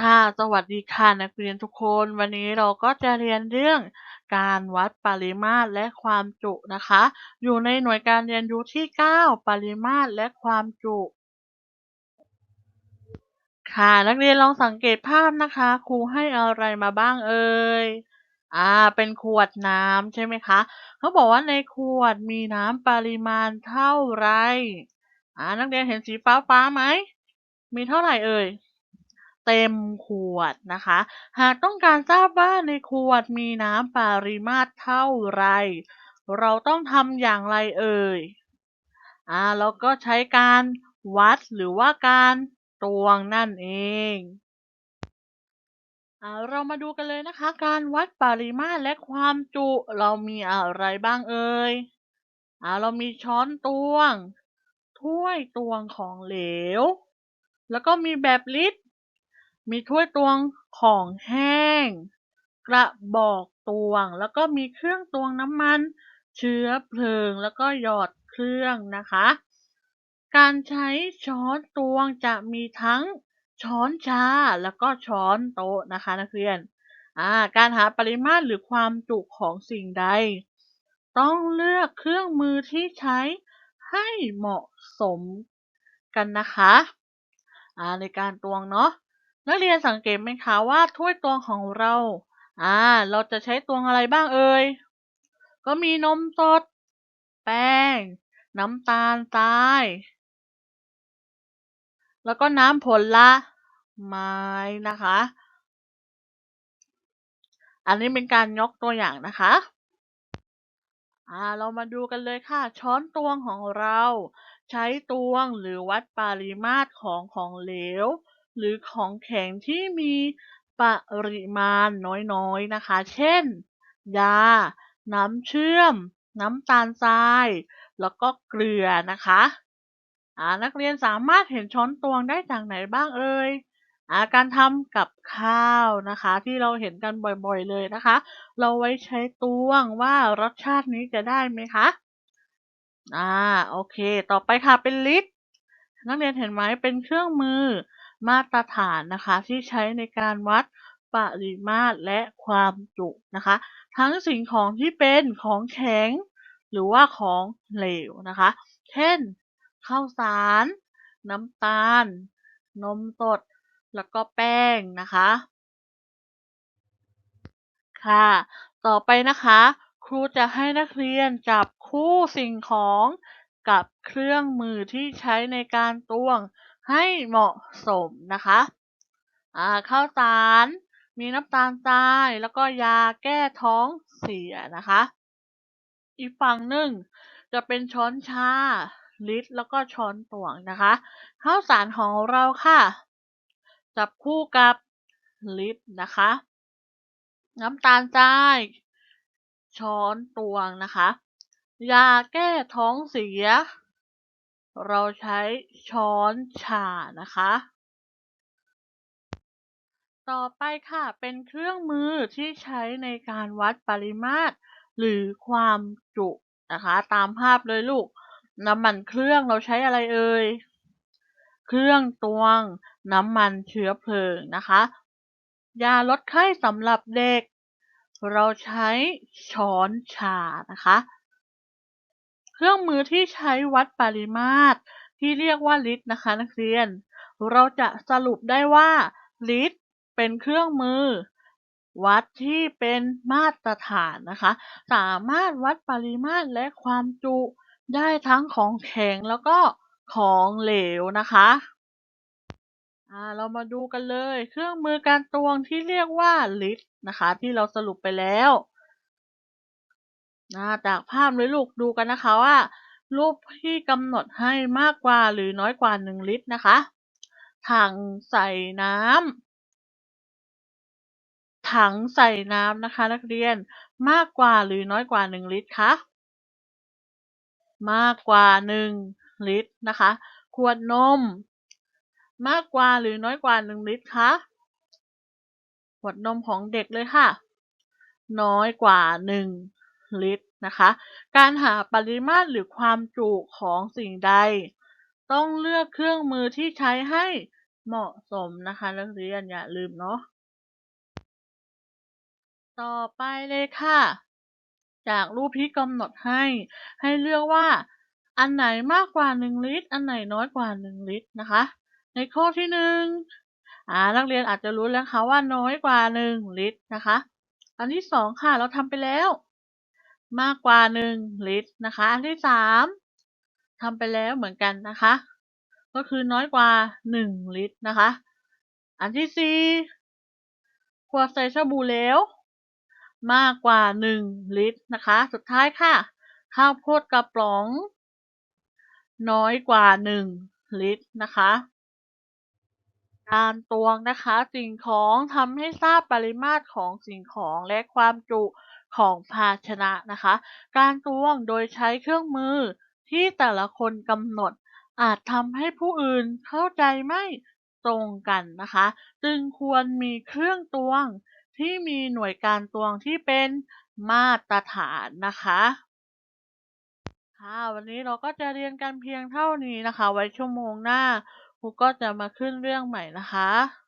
ค่ะ สวัสดีค่ะนักเรียนทุกคน วันนี้เราก็จะเรียนเรื่องการวัดปริมาตรและความจุนะคะ อยู่ในหน่วยการเรียนรู้ที่ 9 ปริมาตรและความจุ ค่ะ นักเรียนลองสังเกตภาพนะคะ ครูให้อะไรมาบ้างเอ่ย อ่า เป็นขวดน้ำใช่ไหมคะ เขาบอกว่าในขวดมีน้ำปริมาณเท่าไร อ่า นักเรียนเห็นสีฟ้าฟ้าไหม มีเท่าไหร่เอ่ย เต็มขวดนะคะ หากต้องการทราบว่าในขวดมีน้ำปริมาตรเท่าไร เราต้องทำอย่างไรเอ่ยอ่าเราก็ใช้การวัดหรือว่าการตวงนั่นเองอ่าเรามาดูกันเลยนะคะ การวัดปริมาตรและความจุเรามีอะไรบ้างเอ่ยอ่าเรามีช้อนตวง ถ้วยตวงของเหลว แล้วก็มีแบบลิตร มีถ้วยตวงของแห้ง กระบอกตวง แล้วก็มีเครื่องตวงน้ำมัน เชื้อเพลิง แล้วก็หยอดเครื่องนะคะ การใช้ช้อนตวงจะมีทั้งช้อนชาแล้วก็ช้อนโต๊ะนะคะนักเรียนการหาปริมาตรหรือความจุของสิ่งใด ต้องเลือกเครื่องมือที่ใช้ให้เหมาะสมกันนะคะในการตวงเนาะ นักเรียนสังเกตไหมคะว่าถ้วยตวงของเรา อ่า เราจะใช้ตวงอะไรบ้างเอ่ย ก็มีนมสด แป้ง น้ำตาลทราย แล้วก็น้ำผลละไม้นะคะ อันนี้เป็นการยกตัวอย่างนะคะ อ่า เรามาดูกันเลยค่ะ ช้อนตวงของเรา ใช้ตวงหรือวัดปริมาตรของของเหลว หรือของแข็งที่มีปริมาณน้อยๆนะคะ เช่น ยา น้ำเชื่อม น้ำตาลทราย แล้วก็เกลือนะคะนักเรียนสามารถเห็นช้อนตวงได้จากไหนบ้างเอ่ยอาการทำกับข้าวนะคะ ที่เราเห็นกันบ่อยๆเลยนะคะ เราไว้ใช้ตวงว่ารสชาตินี้จะได้ไหมคะอ่าโอเค ต่อไปค่ะเป็นลิตรนักเรียนเห็นไหมเป็นเครื่องมือ มาตรฐานนะคะ ที่ใช้ในการวัดปริมาตรและความจุนะคะ ทั้งสิ่งของที่เป็นของแข็ง หรือว่าของเหลวนะคะ เช่นข้าวสาร น้ำตาล นมสดแล้วก็แป้งนะคะ ค่ะ ต่อไปนะคะ ครูจะให้นักเรียนจับคู่สิ่งของกับเครื่องมือที่ใช้ในการตวง ให้เหมาะสมนะคะอ่าข้าวสารมีน้ำตาลทรายแล้วก็ยาแก้ท้องเสียนะคะ อีกฝั่งหนึ่งจะเป็นช้อนชาลิตรแล้วก็ช้อนตวงนะคะข้าวสารของเราค่ะ จับคู่กับลิตรนะคะ น้ำตาลทรายช้อนตวงนะคะ ยาแก้ท้องเสีย เราใช้ช้อนชานะคะ ต่อไปค่ะเป็นเครื่องมือที่ใช้ในการวัดปริมาตร หรือความจุนะคะ ตามภาพเลยลูก น้ำมันเครื่องเราใช้อะไรเอ่ย เครื่องตวงน้ำมันเชื้อเพลิงนะคะ ยาลดไข้สำหรับเด็ก เราใช้ช้อนชานะคะ เครื่องมือที่ใช้วัดปริมาตร ที่เรียกว่าลิตรนะคะนักเรียน เราจะสรุปได้ว่า ลิตรเป็นเครื่องมือ วัดที่เป็นมาตรฐานนะคะ สามารถวัดปริมาตรและความจุได้ทั้งของแข็งแล้วก็ของเหลวนะคะเรามาดูกันเลย เครื่องมือการตวงที่เรียกว่าลิตรนะคะ ที่เราสรุปไปแล้ว อ่าจากภาพเลยลูกดูกันนะคะว่า รูปที่กำหนดให้มากกว่าหรือน้อยกว่า 1 ลิตรนะคะถังใส่น้ำถังใส่น้ำนะคะ นักเรียนมากกว่าหรือน้อยกว่า 1 ลิตรคะมากกว่า 1 ลิตรนะคะขวดนม มากกว่าหรือน้อยกว่า 1 ลิตรคะขวดนมของเด็กเลยค่ะ น้อยกว่า 1 ลิตรนะคะ การหาปริมาตรหรือความจุของสิ่งใด ต้องเลือกเครื่องมือที่ใช้ให้เหมาะสมนะคะนักเรียนอย่าลืมเนาะต่อไปเลยค่ะ จากรูปที่กำหนดให้ ให้เลือกว่า อันไหนมากกว่า 1 ลิตร อันไหนน้อยกว่า 1 ลิตรนะคะ ในข้อที่หนึ่งอ่านักเรียนอาจจะรู้แล้วค่ะว่าน้อยกว่า 1 ลิตรนะคะ อันที่สองค่ะ เราทำไปแล้ว มากกว่า1ลิตรนะคะ อันที่สามทำไปแล้วเหมือนกันนะคะ ก็คือน้อยกว่า1ลิตรนะคะ อันที่สี่ขวดใส่สบู่เหลวมากกว่า1ลิตรนะคะ สุดท้ายค่ะ ข้าวโพดกระป๋อง น้อยกว่า1ลิตรนะคะการตวงนะคะสิ่งของทำให้ทราบปริมาตรของสิ่งของและความจุ ของภาชนะนะคะ การตวงโดยใช้เครื่องมือที่แต่ละคนกำหนด อาจทำให้ผู้อื่นเข้าใจไม่ตรงกันนะคะ จึงควรมีเครื่องตวงที่มีหน่วยการตวงที่เป็นมาตรฐานนะคะค่ะวันนี้เราก็จะเรียนกันเพียงเท่านี้นะคะ ไว้ชั่วโมงหน้าครูก็จะมาขึ้นเรื่องใหม่นะคะ